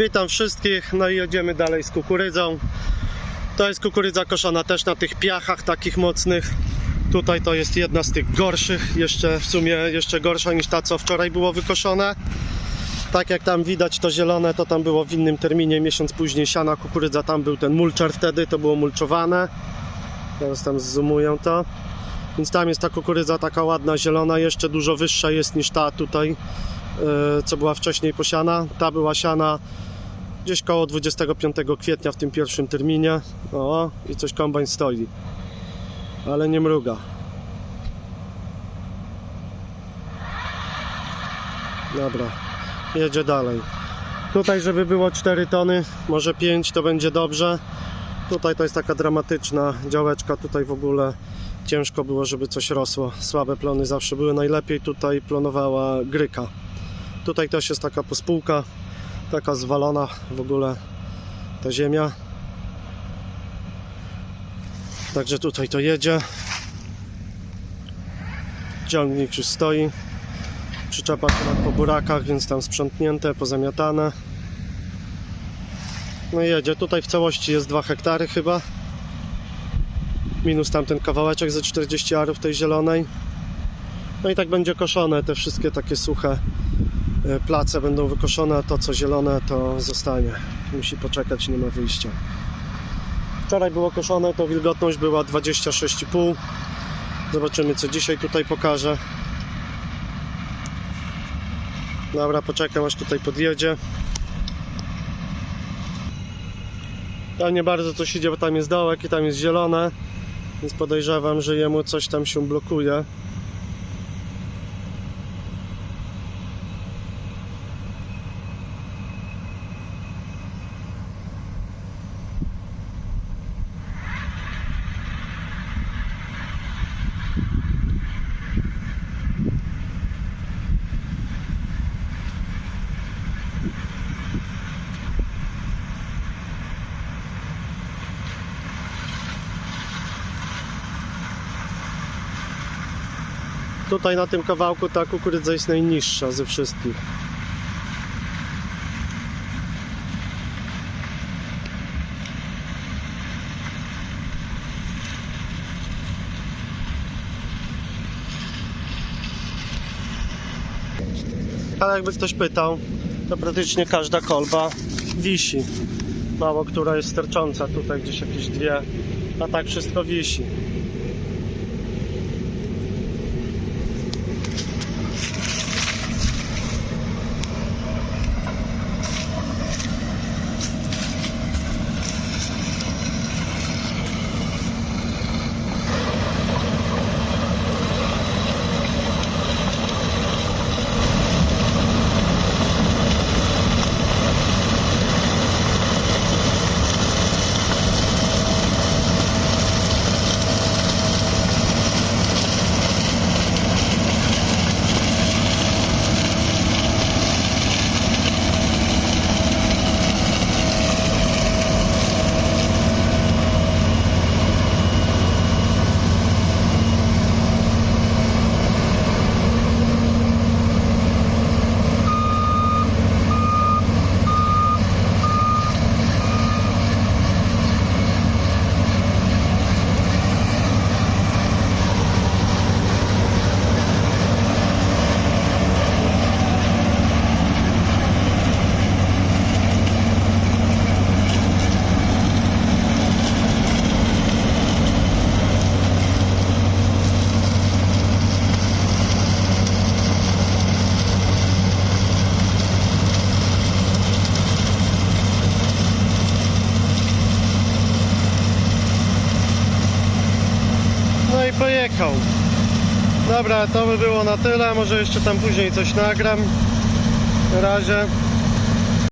Witam wszystkich, no i jedziemy dalej z kukurydzą. To jest kukurydza koszona też na tych piachach takich mocnych. Tutaj to jest jedna z tych gorszych, jeszcze w sumie jeszcze gorsza niż ta co wczoraj było wykoszone. Tak jak tam widać to zielone to tam było w innym terminie, miesiąc później siana kukurydza, tam był ten mulczer wtedy, to było mulczowane. Teraz tam zoomuję to. Więc tam jest ta kukurydza taka ładna, zielona, jeszcze dużo wyższa jest niż ta tutaj, e, co była wcześniej posiana. Ta była siana gdzieś koło 25 kwietnia w tym pierwszym terminie. O, i coś kombajn stoi. Ale nie mruga. Dobra, jedzie dalej. Tutaj, żeby było 4 tony, może 5 to będzie dobrze. Tutaj to jest taka dramatyczna działeczka. Tutaj w ogóle ciężko było, żeby coś rosło. Słabe plony zawsze były. Najlepiej tutaj plonowała gryka. Tutaj też jest taka pospółka, taka zwalona w ogóle ta ziemia. Także tutaj to jedzie. Ciągnik już stoi. Przyczepa akurat po burakach, więc tam sprzątnięte, pozamiatane. No i jedzie. Tutaj w całości jest 2 hektary chyba. Minus tamten kawałeczek ze 40 arów tej zielonej. No i tak będzie koszone. Te wszystkie takie suche place będą wykoszone, to co zielone to zostanie. Musi poczekać, nie ma wyjścia. Wczoraj było koszone, to wilgotność była 26,5. Zobaczymy co dzisiaj tutaj pokażę. Dobra, poczekam aż tutaj podjedzie. Tam nie bardzo coś idzie, bo tam jest dołek i tam jest zielone. Więc podejrzewam, że jemu coś tam się blokuje. Tutaj na tym kawałku ta kukurydza jest najniższa ze wszystkich. Ale jakby ktoś pytał, to praktycznie każda kolba wisi. Mało która jest stercząca, tutaj gdzieś jakieś dwie, a tak wszystko wisi. I pojechał. Dobra, to by było na tyle. Może jeszcze tam później coś nagram. Na razie.